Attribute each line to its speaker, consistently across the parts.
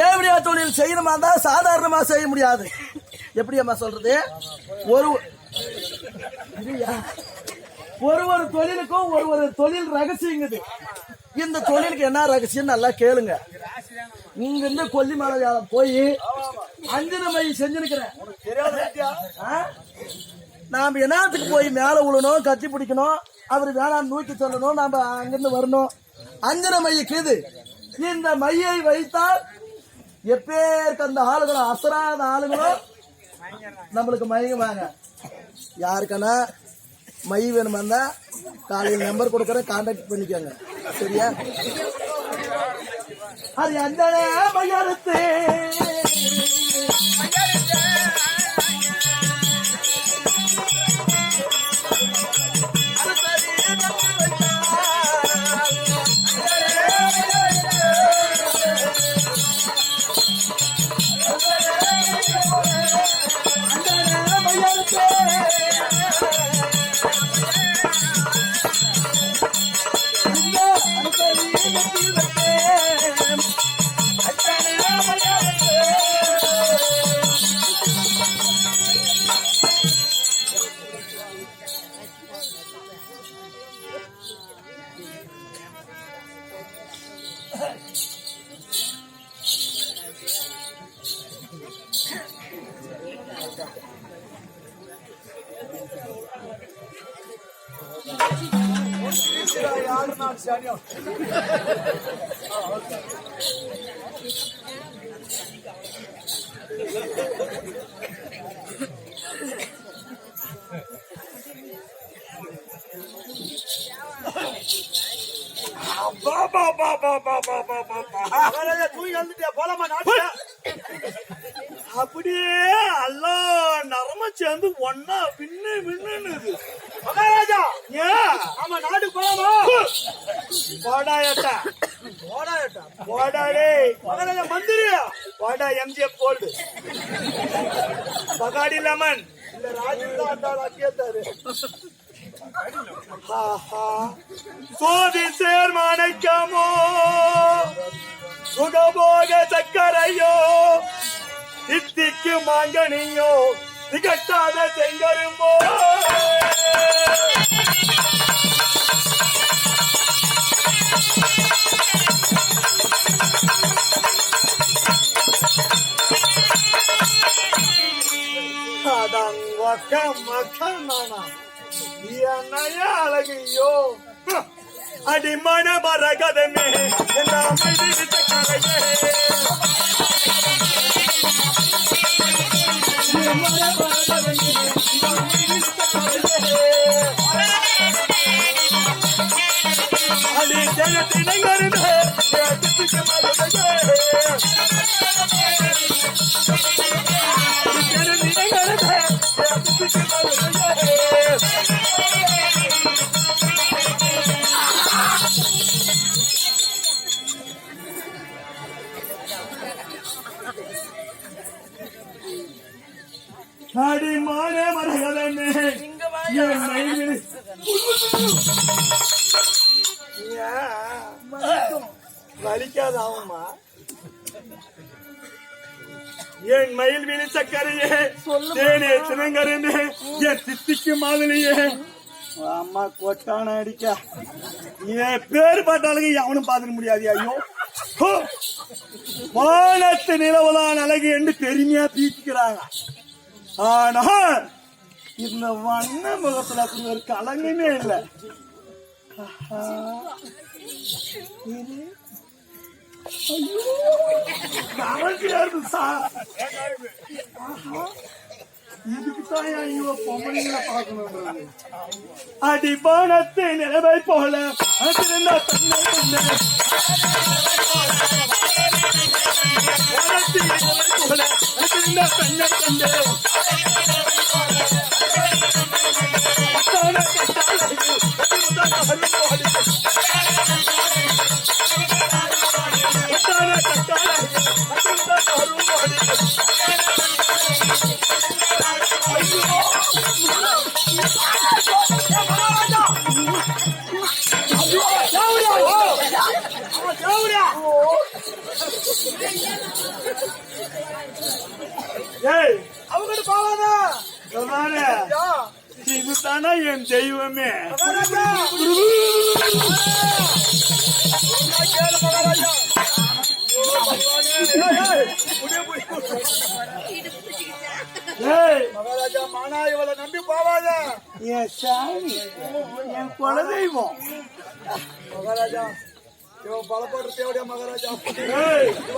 Speaker 1: தேவடியா தொழில் செய்யணுமா இருந்தா சாதாரணமா செய்ய முடியாது. எப்படி அம்மா சொல்றது? ஒரு ஒரு ஒரு தொழிலுக்கும் ஒரு ஒரு தொழில் ரகசியங்குது. இந்த தொழிலுக்கு என்ன ரகசியம் நல்லா கேளுங்க. இங்க இருந்து கொல்லிமலை போய் அஞ்சன மை செஞ்சுருக்கிறேன். நாம என்னத்துக்கு போய் மேல விழணும் கத்தி பிடிக்கணும் அவர் வேணாம் நூக்கி சொல்லணும் நாம அங்கிருந்து வரணும். அஞ்சன மையக்கு இது இந்த மையை வைத்தால் எப்பேருக்கு அந்த ஆளுகளும் அசராத ஆளுகளும் நம்மளுக்கு மயங்குவாங்க. யாருக்கான மை வேணுமா இருந்தா காலையில் நம்பர் கொடுக்குறேன் கான்டாக்ட் பண்ணிக்கோங்க. சரியா? அது எந்த மையத்து மையறுத்து
Speaker 2: அப்படியே எல்லா நரம சேர்ந்து ஒன்னா பின்னு மின்னு மகாராஜா ஏன் ஆமா. நாடு போலாமா போடாயட்டா. போடாயட்டா. போடாடே. மகாராஜா மந்திரி போடா எம்ஜிஎஃப் கோல்டு பகாடி லெமன். இல்ல ராஜீவ் தான் அந்த சோதி சேர் சுகபோக சக்கரையோ இத்திக்கு மாங்கனியோ? திகட்டாத செங்கரும்போ? அழகையோ. அடிமன மரகதமே என் அமைதி விட்ட கலையே அடி ஜெயத்தினை மருந்தே ஜெயத்திற்கு என் மயிலில் வலிக்காதாவுமா என் மயில் விழி சக்கரையே தேனே சினங்கருமே என் சித்திக்கு மாதிரியே அம்மா கொட்டான அடிக்க. என் பேர் பார்த்தாலுங்க எவனும் பார்த்துக்க முடியாது ஐயோ. ஹோ! வானத்து நிலவலான் அழகு என்று பெருமையா பீச்சிக்கிறாங்க ஆனா இந்த வண்ண முகத்துல அப்படி ஒரு கலங்குமே இல்லை. ஐயோ. அடிபானத்தை நிலவை போல. அதிருந்த தன்னை கொண்ட. நிலவை போல. அதிருந்த தன்னை கொண்டு.
Speaker 1: I know
Speaker 2: how to என் தெய்வமே. ஏய்.
Speaker 1: மகாராஜா மானா இவளை நம்பி போவாத.
Speaker 2: என் சாமி என் குலதெய்வம்.
Speaker 1: மகாராஜா இவன் பலப்பட்டு தேவடியா மகாராஜா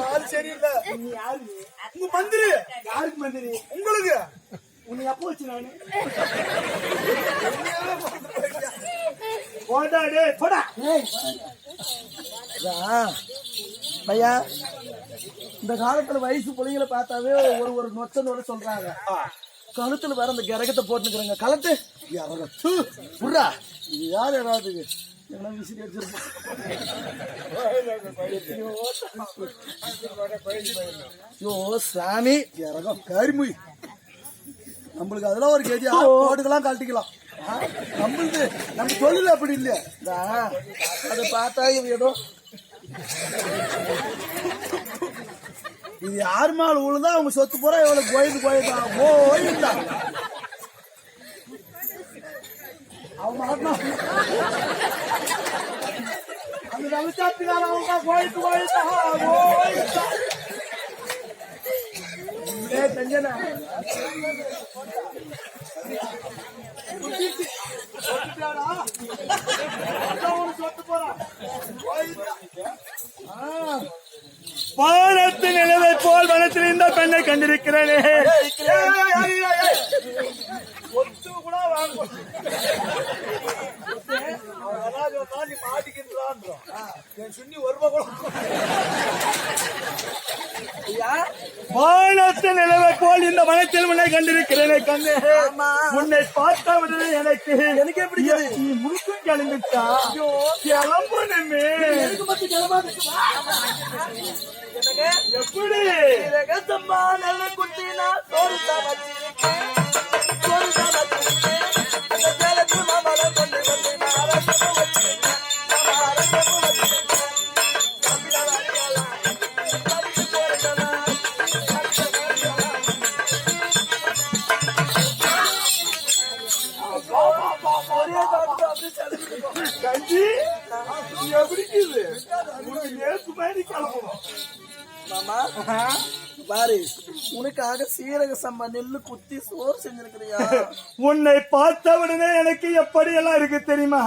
Speaker 1: ஆள் சரியில்லை.
Speaker 2: நீ யாரு?
Speaker 1: உங்க மந்திரி.
Speaker 2: யாருக்கு மந்திரி?
Speaker 1: உங்களுக்கு.
Speaker 2: உன்னை எப்போ வச்சு நானு? போடா
Speaker 1: ஐயா இந்த காலத்துல வயசு பிள்ளைங்களை பார்த்தாவே ஒரு ஒரு நொச்சனோட சொல்றாங்க. கழுத்துல வேற அந்த கிரகத்தை போட்டுக்கிறேங்க கலட்டு இறங்க புர்ரா இது யார் யாராவது? எல்லாம் விசிறி அடிச்சிருப்போம். ஐயோ சாமி. இறகம் கருமுய் நம்மளுக்கு அதெல்லாம் ஒரு கேதியா போட்டுக்கலாம் கழட்டிக்கலாம். ஆ, நம்மளுது நம்ம தொழில் அப்படி இல்லையா. அதை பார்த்தா ஏதோ. இது யார் மேல விழுந்தா அவங்க சொத்து போறா எவ்வளவு கோயிந்து கோயிந்தா கோயிந்தா அவன் மாட்டினா அந்த நலச்சாட்டுக்கார அவங்க கோயிந்தா ஏ செஞ்சனா சொத்து
Speaker 2: நிலவை போல் வனத்தில் இந்த பெண்ணை கண்டிருக்கிறேனே.
Speaker 1: ஒத்து கூட வாங்க சுண்ணி ஒரு ஐயா
Speaker 2: வானத்து நிலவை போல் இந்த வனத்தில் உன்னை கண்டிருக்கிறேனே கண்ணே. உன்னை பார்த்தவுடனே எனக்கு
Speaker 1: எனக்கு எப்படி?
Speaker 2: நீ முழுக்கும் கிளம்பிட்டா
Speaker 1: மட்டும் கிளம்பாது
Speaker 2: எப்படி?
Speaker 1: குட்டினா சோறு தான் உனக்காக சீரக சம்பா நெல்லு குத்தி சோறு செஞ்சிருக்கிறியா?
Speaker 2: உன்னை பார்த்தவுடனே எனக்கு எப்படி எல்லாம் இருக்கு தெரியுமா?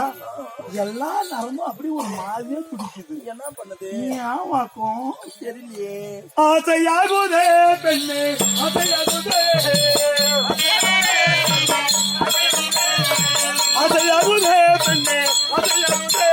Speaker 2: எல்லா நரமும் அப்படி ஒரு மாதிரியே துடிக்குது
Speaker 1: என்ன பண்ணுது?
Speaker 2: ஆமாக்கும்
Speaker 1: தெரியலையே.
Speaker 2: ஆசையாகுதே பெண்ணே ஆசையாகுதே. ஆசையாகுதே பெண்ணே ஆசையாகுதே.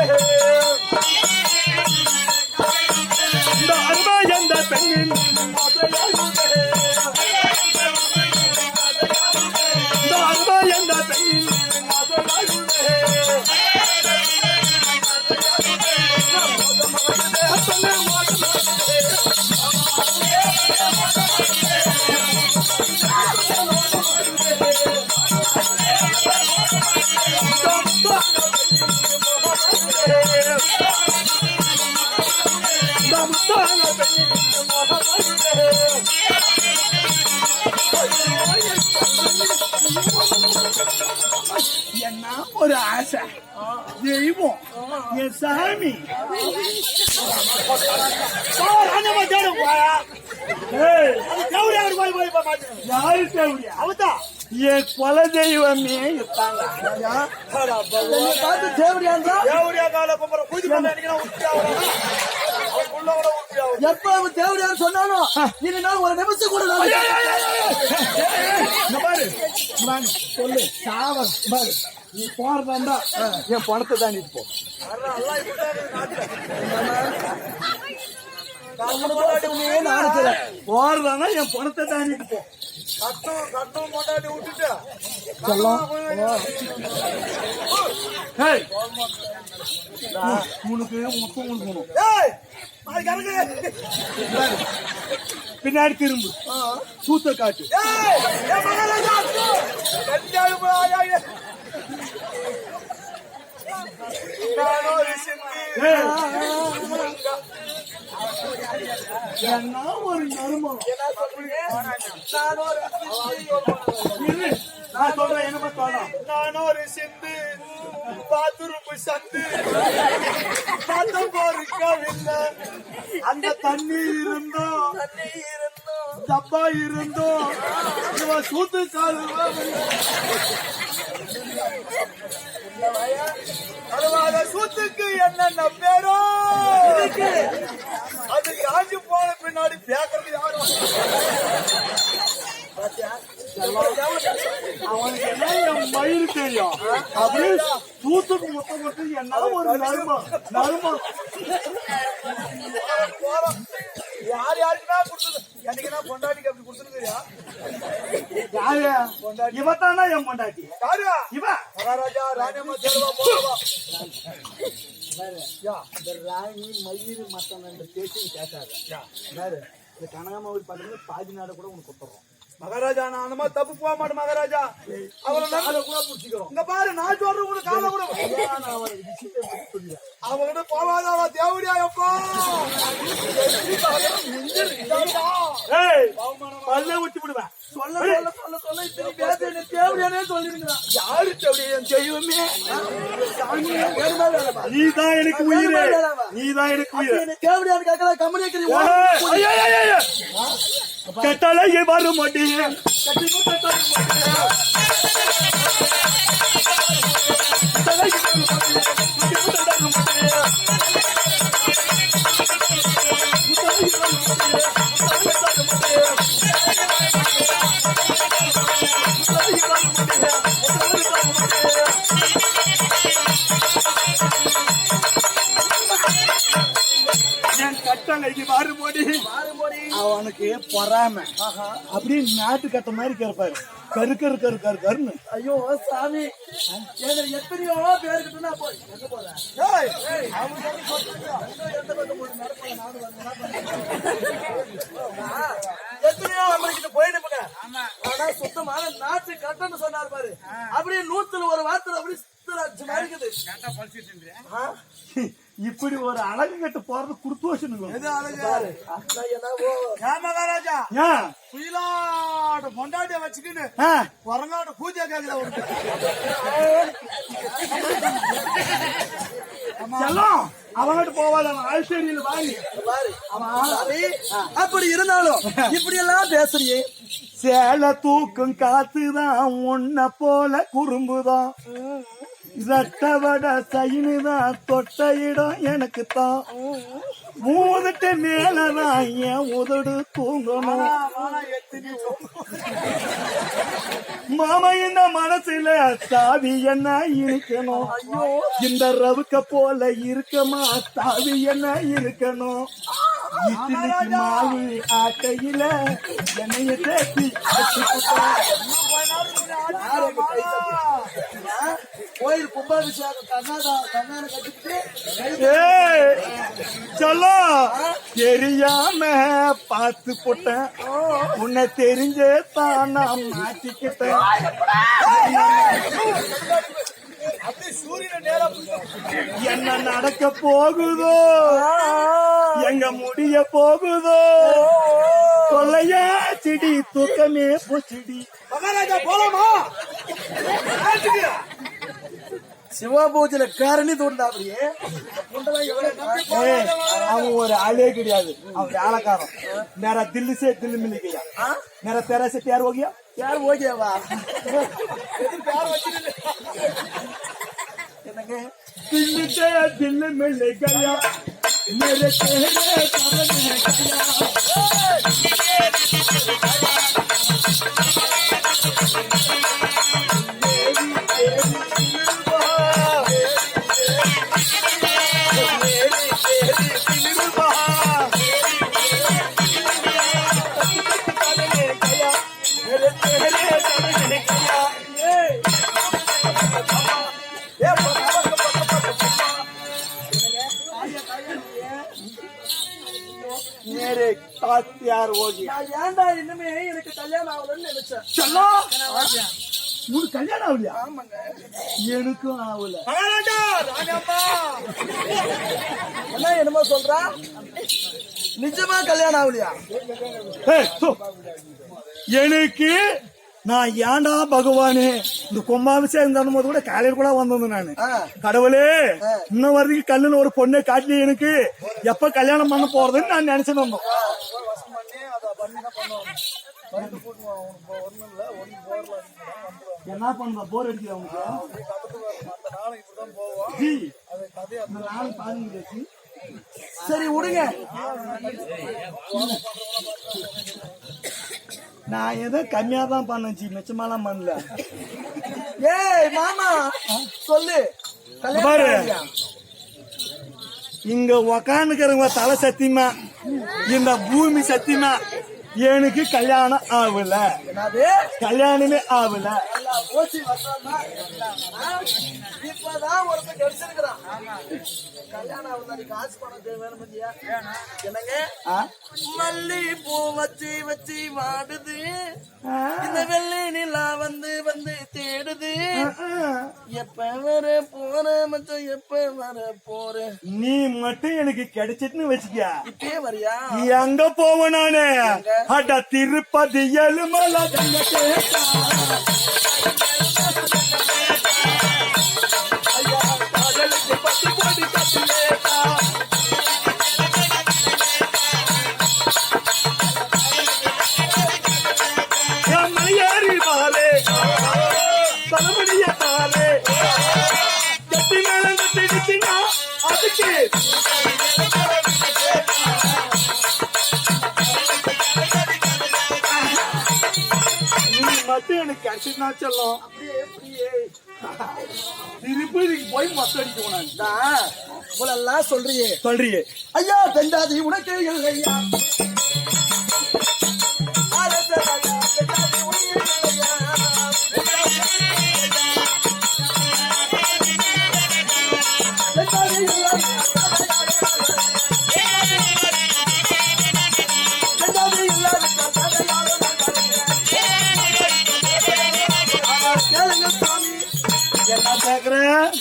Speaker 2: என் சாமி ஏய், யாரு தேவடியா என் குல தெய்வமே இருக்காங்க
Speaker 1: பார்த்து தேவடியான்றா எப்ப அவன் தேவடியான்னு சொன்னானோ இனிமேல் ஒரு நிமிஷம் கூட
Speaker 2: பாரு. சொல்லு சாவம் பாரு நீ போறதா என் பணத்தை தாண்டிட்டு போ.
Speaker 1: உன்னையே நான் அனுப்புறேன்.
Speaker 2: போறதா என் பணத்தை தாண்டிட்டு போ. உனக்கு மொத்தம் கொடுக்கணும். பின்னாடி திரும்பு. சூத்த காட்டு
Speaker 1: ஏய், என் மகாராஜா, கல்யாணம் ஆயா, நானோ ஒரு சிந்தி.
Speaker 2: ஏய், என்ன ஒரு நறுமணம்
Speaker 1: என்ன சொல்றீங்க நான் ஒரு
Speaker 2: இரு, நான் சொல்றேன் என்னமா சொல்லலாம்
Speaker 3: நான் ஒரு சிந்து பாத்ரூம் சந்து பத்தம் பொறுக்கவில்லை
Speaker 2: அந்த தண்ணி இருந்தோம்
Speaker 1: தண்ணி இருந்தோம்
Speaker 2: டப்பா இருந்தோம் இவன் சூத்து காலு
Speaker 3: அறுவாத சூத்துக்கு என்னென்ன பேரோ அது காஞ்சி போன பின்னாடி பேக்கிறது யாரும்
Speaker 2: அவனுக்கு என்ன என் மயிறு தெரியும்? அப்படியே சூத்துக்கு மொத்தம் மட்டும் என்ன ஒரு நறுமணம்
Speaker 3: போறோம் யார் யாருக்குன்னா கொடுத்தது? என்னைக்குன்னா பொண்டாட்டிக்கு அப்படி கொடுத்துருக்கியா
Speaker 2: யாரு? இவத்தானா என் பொண்டாட்டி?
Speaker 3: யாரு?
Speaker 2: இவன்
Speaker 3: மகாராஜா ராணியம்மா தேர்வா போறவா
Speaker 2: இந்த ராணி மயிறு மத்தம் ரெண்டு பேச்சு கேட்காது. யாரு இந்த கனகாமூரி பக்கத்துல பாதி நாடு கூட உனக்கு கொடுத்துறோம்.
Speaker 3: மகாராஜா நான் அந்த மாதிரி தப்பு போக மாட்டேன் மகாராஜா. அவளை
Speaker 2: கூட பிடிச்சிக்கிறோம்.
Speaker 3: இங்க பாரு நான் சொல்றேன் கூட காலை கூட அவகிட்ட போவாத அவ தேவடியா எப்போ?
Speaker 2: பல்ல ஊத்தி விடுவேன்.
Speaker 1: சொல்ல சொல்ல சொல்ல சொல்ல இத்தனை பேச என்ன தேவையானே சொல்லிருக்கிறான்
Speaker 3: யாரு தேவடியா? தெய்வமே.
Speaker 2: நீதான் எனக்கு உயிரே. நீதான் எனக்கு உயிர்.
Speaker 1: என்ன தேவையான கேட்கல கம்பெனி
Speaker 2: கட்டளை வர மாட்டேன் என் பொறாம. அப்படியே நாட்டு கட்ட மாதிரி கேட்பாரு. கரு கரு கரு கரு கருன்னு.
Speaker 1: ஐயோ சாமி. எனக்கு எத்தனையோ பேருக்கிட்ட நான் போய் எங்க போறேன் எத்தனையோ அமெரிக்கிட்ட போயிட்டு ஆனா சுத்தமான நாட்டு கட்டன்னு சொன்னார் பாரு. அப்படியே நூத்துல ஒரு வார்த்தை அப்படியே சுத்தராட்சி மாதிரி இருக்குது?
Speaker 2: இப்படி ஒரு அழகு கட்டு போறது குடுத்து வச்சுனுங்க
Speaker 3: குயிலாட்ட பொண்டாட்டிய வச்சுக்கின்னு குரங்காட்ட பூஜை ஒரு
Speaker 2: செல்லம் அவன்கிட்ட போவாத ஆழ்சேரியில் வாங்கி
Speaker 1: அப்படி இருந்தாலும் இப்படி எல்லாம் பேசுறியே.
Speaker 2: சேலை தூக்கும் காத்துதான் உன்ன போல குறும்புதான். ரத்தவட சைனுதான் தொட்ட இடம் எனக்கு தான். மூதுட்டு மேலதான் என் உதடு தூங்கணும். மாமா இந்த மனசுல சாவி என்ன இருக்கணும் இந்த ரவுக்க போல இருக்கமா? சாவி என்ன இருக்கணும் இட்லிக்கு மாவு ஆட்டையில எண்ணெய தேக்கி
Speaker 1: யாருக்கு கை தப்பு? ஆ? கோயில் கும்பாபிஷேகம் கர்நாடகா கர்நாடகா கட்டிட்டு
Speaker 2: ஏய், சொல்லோ தெரியாம பார்த்து போட்டேன். உன்னை தெரிஞ்சே தான் நான் மாட்டிக்கிட்டேன். என்ன நடக்க போகுதோ? எங்க முடிய போகுதோ? கொல்லையா செடி தூக்கமே போச்சிடி.
Speaker 3: மகாராஜா போலாமா? ஆச்சுக்கு.
Speaker 1: சிவா பூஜையில காரணி தோண்டா அப்படியே உண்டெல்லாம் எவ்வளவு
Speaker 2: ஏய், அவன் ஒரு ஆளே கிடையாது அவன் வேலைக்காரன் நேரா தில்லு சே தில்லு மில்லிக்கையா நேரா तेरा से तैयार हो गया
Speaker 1: யார் ஓகேவா என்னங்க
Speaker 2: दिल्ली से दिल मिल गया मेरे चेहरे सामने யார் ஓகே?
Speaker 1: நான் ஏன்டா இன்னுமே எனக்கு கல்யாணம் ஆகலன்னு நினைச்சேன்.
Speaker 2: சொல்லோ! உனக்கு கல்யாணம் ஆகலையா? எனக்கும் ஆகல.
Speaker 1: என்ன என்னமோ சொல்றா? நிஜமா கல்யாணம் ஆகலையா?
Speaker 2: எனக்கு நான் ஏன்டா பகவானு? இந்த கும்பாபிஷேகம் தரும் போது கூட காலையில் கூட வந்திருந்தேன் நானு. கடவுளே இன்ன வரைக்கும் கல்லுன்னு ஒரு பொண்ணை காட்டில எனக்கு எப்ப கல்யாணம் பண்ண போறதுன்னு நான் நினைச்சிட்டு வந்தோம் என்ன பண்ற? போர் அடிக்குது அவனுக்கு.
Speaker 1: சரி விடுங்க.
Speaker 2: நான் ஏதோ கம்மியா தான் பண்ணேன் ஜி. மிச்சமாலாம் பண்ணல.
Speaker 1: ஏய் மாமா சொல்லு.
Speaker 2: பாரு. இங்க உக்காந்துக்கிறவங்க தலை சத்தியமா இந்த பூமி சத்தியமா எனக்கு கல்யாணம் ஆகல. கல்யாணமே ஆகல.
Speaker 1: நீ? மல்லி பூ வச்சு வச்சு வாடுது இந்த வெள்ளி நிலா வந்து வந்து தேடுது. எப்ப வர போற மச்சான்? எப்ப வர போற?
Speaker 2: நீ மட்டும் எனக்கு கிடைச்சிட்டுன்னு வச்சுக்க
Speaker 1: இப்பயே வரியா?
Speaker 2: எங்க போவேன் நானு. அட திருப்பதி எலுமலை தங்கத்தே. என் அதுக்கு கிடைச்சினா சொல்லும். திருப்பதிக்கு போய் நான்
Speaker 1: இவ்வளெல்லாம் சொல்றியே.
Speaker 2: சொல்றியே.
Speaker 1: ஐயா பெண்டாதி உனக்கு இல்லையா?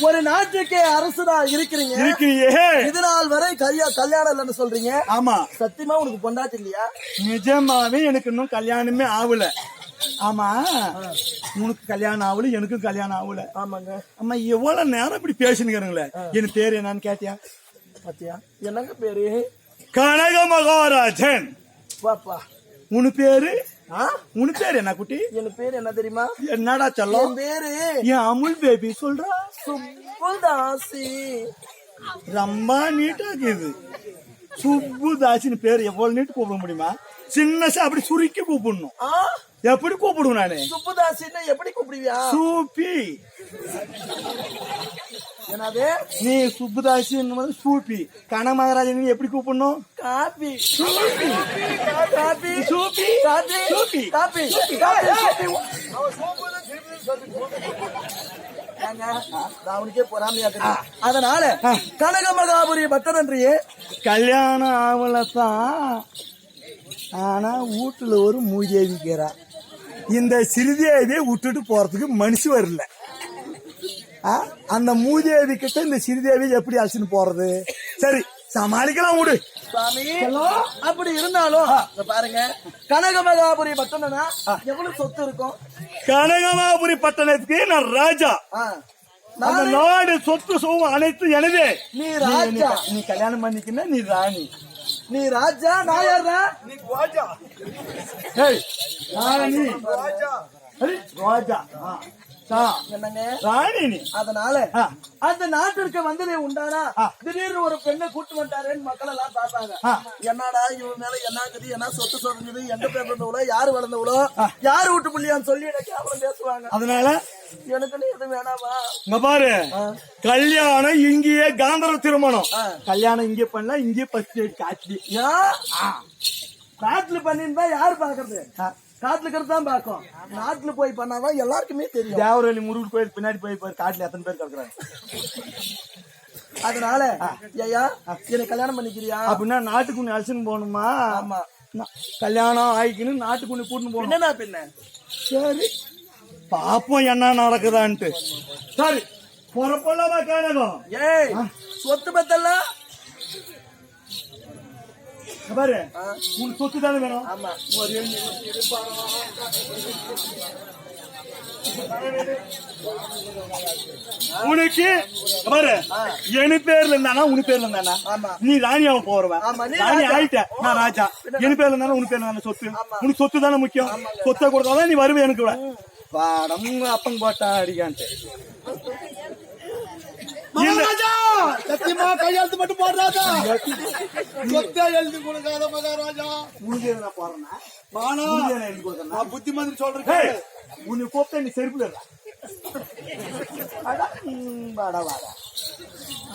Speaker 1: ஒரு நாட்டுக்கே அரசுதா இருக்கிறீங்க.
Speaker 2: இருக்கிறியே
Speaker 1: இது நாள் வரை கல்யா- கல்யாணம் இல்லைன்னு சொல்றீங்க.
Speaker 2: ஆமா.
Speaker 1: சத்தியமா உனக்கு பொண்டாட்டி இல்லையா?
Speaker 2: நிஜமாவே எனக்கு இன்னும் கல்யாணமே ஆகல ஆமா. உனக்கு கல்யாணம் ஆகல எனக்கும் கல்யாணம் ஆகல
Speaker 1: ஆமாங்க.
Speaker 2: அம்மா எவ்வளவு நேரம் இப்படி பேசுனுங்கிறங்களே என் பேர் என்னன்னு கேட்டியா?
Speaker 1: பாத்தியா? என்னங்க பேரு?
Speaker 2: கனக மகாராஜன்
Speaker 1: பாப்பா
Speaker 2: உன் பேரு? உன் பேர் என்ன குட்டி?
Speaker 1: என் பேரு என்ன தெரியுமா?
Speaker 2: என்னடா சொல்லும்?
Speaker 1: என் பேரு
Speaker 2: என் அமுல் பேபி சொல்றா?
Speaker 1: சுப்புதாசி.
Speaker 2: ரொம்ப நீட்டா இருக்குது. சுப்பு தாசின்னு பேர் எவ்வளவு நீட்டு கூப்பிட முடியுமா? சின்னசா அப்படி சுருக்கி கூப்பிடணும். எப்படி கூப்பிடுவேன் நானு?
Speaker 1: சுப்புதாசின்னு எப்படி கூப்பிடுவியா?
Speaker 2: சூப்பி.
Speaker 1: என்னது?
Speaker 2: நீ சுப்புதாசி சூப்பி. கனக மகாராஜன் நீ எப்படி கூப்பிடணும்?
Speaker 1: காபி காபி
Speaker 2: சூப்பி.
Speaker 1: காபி
Speaker 2: சூப்பி.
Speaker 1: காபி காபி ஏங்க, நான் அவனுக்கே பொறாமையா. அதனால கனக மகாபுரி பட்டரன்றியே
Speaker 2: கல்யாணம் ஆகலத்தான் ஆனா வீட்டுல ஒரு மூதேவிக்கிறா இந்த சிறுதேவியை விட்டுட்டு போறதுக்கு மனசு வரல? அந்த மூதேவி கிட்ட இந்த சிறுதேவி எப்படி அழைச்சின்னு போறது? சரி சமாளிக்கலாம் விடு.
Speaker 1: சுவாமி அப்படி இருந்தாலும் பாருங்க கனக மகாபுரி பட்டணம்னா எவ்வளவு சொத்து இருக்கும்?
Speaker 2: கனகமாபுரி பட்டணத்துக்கு நான் ராஜா.
Speaker 1: ஆ.
Speaker 2: அந்த
Speaker 1: நானே-
Speaker 2: நாடு சொத்து சுகம் அனைத்து எனதே.
Speaker 1: நீ ராஜா.
Speaker 2: நீ- கல்யாணம் பண்ணிக்கினா நீ ராணி.
Speaker 1: நீ ராஜா நான் யாரா
Speaker 3: நீ
Speaker 2: ஏய், ராணி. அடி, ராஜா. ஆ, சா,
Speaker 1: என்னங்க?
Speaker 2: ராணி நீ
Speaker 1: அதனால. அந்த நாட்டிற்கு வந்ததே உண்டானா. திடீர்னு ஒரு பெண்ணை கூட்டு வந்துட்டாரேன்னு மக்கள் எல்லாம் பார்த்தாங்க. என்னடா இவன் மேல என்ன இருக்குது என்ன சொத்து சொல்றது எங்க பிறந்தவளோ யாரு வளர்ந்தவளோ யாரு வீட்டு புள்ளியான்னு சொல்லி எனக்கு அப்புறம் பேசுவாங்க.
Speaker 2: அதனால
Speaker 1: எனக்குன்னு எதுவும் வேணாமா?
Speaker 2: இங்க பாரு. கல்யாணம் இங்கேயே காந்தர திருமணம். கல்யாணம் இங்கே பண்ணலாம் இங்கே பத்து காட்சி.
Speaker 1: காட்டுல பண்ணிருந்தா யாரு பாக்குறது காட்டுல இருக்கிறது தான் பாக்கும் நாட்டுல போய் பண்ணாதான் எல்லாருக்குமே தெரியும்.
Speaker 2: தேவரவழி முருகன் கோயில் பின்னாடி போய் பாரு காட்டுல எத்தனை பேர் கிடக்குறாங்க.
Speaker 1: அதனால ஐயா என்னை கல்யாணம் பண்ணிக்கிறியா?
Speaker 2: அப்படின்னா நாட்டுக்கு ஒண்ணு அழைச்சின்னு போகணுமா?
Speaker 1: ஆமா.
Speaker 2: கல்யாணம் ஆயிக்கணும் நாட்டுக்கு ஒண்ணு கூட்டின்னு போகணும்.
Speaker 1: என்னடா பின்ன?
Speaker 2: சரி. பாப்போம் என்ன நடக்குதான்ட்டு. சரி பொறப்பொல்லாமா கனகம்
Speaker 1: ஏய் சொத்து பத்தெல்லாம்
Speaker 2: பாரு. உன் சொத்து தானே வேணும்? ஒரே. உனக்கு பாரு என் பேர்ல இருந்தானா உன் பேர்ல இருந்தானா?
Speaker 1: ஆமா.
Speaker 2: நீ ராணியாவும் போறவன் ராணி. ஆயிட்ட. நான் ராஜா. என் பேர்ல இருந்தானா உன் பேர்ல இருந்தான சொத்து? உனக்கு சொத்து தானே முக்கியம்? சொத்தை கொடுத்தாதான் நீ வருவே எனக்கு கூட பாடம் அப்பன் போட்டா அடிக்கான்ட்டு.
Speaker 3: மகாராஜா சத்தியமா கையெழுத்து மட்டும் போடுறாதா சொத்தா எழுதி கொடுக்காத மகாராஜா
Speaker 2: உனக்கு நான் போறேன்னா
Speaker 3: மானா
Speaker 2: நான்
Speaker 3: புத்திமதி
Speaker 2: ஏய்,
Speaker 3: சொல்றேன்.
Speaker 2: உன்னை கூப்பிட்டா நீ செருப்புல இருடா. அடா, ம், வாடா, வாடா.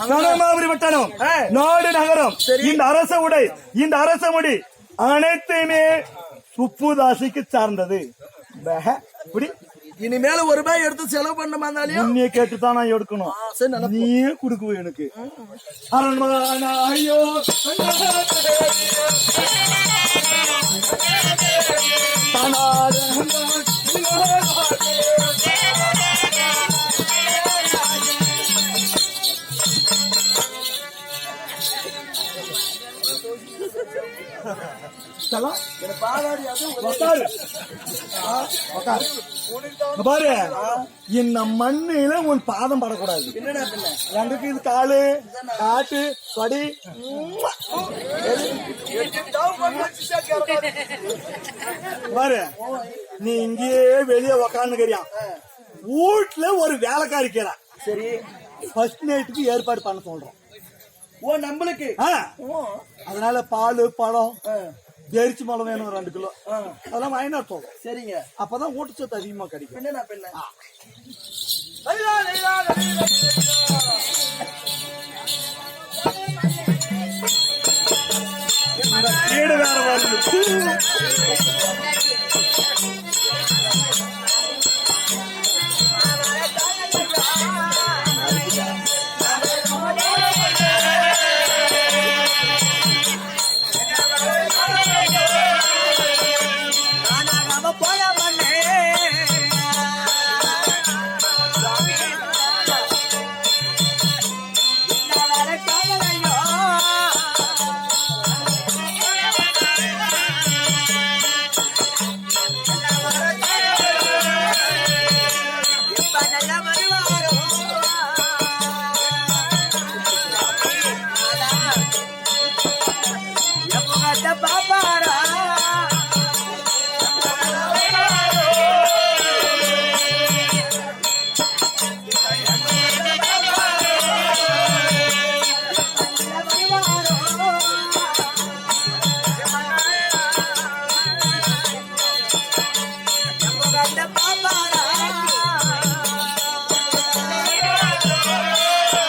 Speaker 2: கனமாபுரி வட்டாரம் நாடு நகரம் இந்த அரச உடை இந்த அரச முடி அனைத்துமே சுப்புதாசிக்கு சார்ந்தது. இப்படி
Speaker 1: இனிமேல ஒரு ரூபாய் எடுத்து செலவு பண்ண மாதிரியும்
Speaker 2: உன்னைய கேட்டுதான் நான் எடுக்கணும்.
Speaker 1: சரி நல்லா
Speaker 2: நீயே கொடுக்குவ எனக்கு. ஐயோ பாரு இந்த மண்ணில உன் பாதம் படக்கூடாது. எனக்கு இது காலு காட்டு படி. பாரு நீ இங்கேயே வெளியே உக்காந்துக்கிறியான் வீட்டுல ஒரு வேலைக்காரி இருக்கிறா
Speaker 1: சரி.
Speaker 2: ஃபர்ஸ்ட் நைட்டுக்கு ஏற்பாடு பண்ண சொல்றோம்.
Speaker 1: ஓ நம்மளுக்கு?
Speaker 2: அதனால பால் பழம் பேரிச்சு பழம் வேணும் ரெண்டு கிலோ. அதெல்லாம் வாங்கினா சொல்றோம்
Speaker 1: சரிங்க.
Speaker 2: அப்பதான் ஊட்டச்சத்து அதிகமா கிடைக்கும்.
Speaker 1: பின்னடா பின்ன?
Speaker 2: வீடு வேற வருது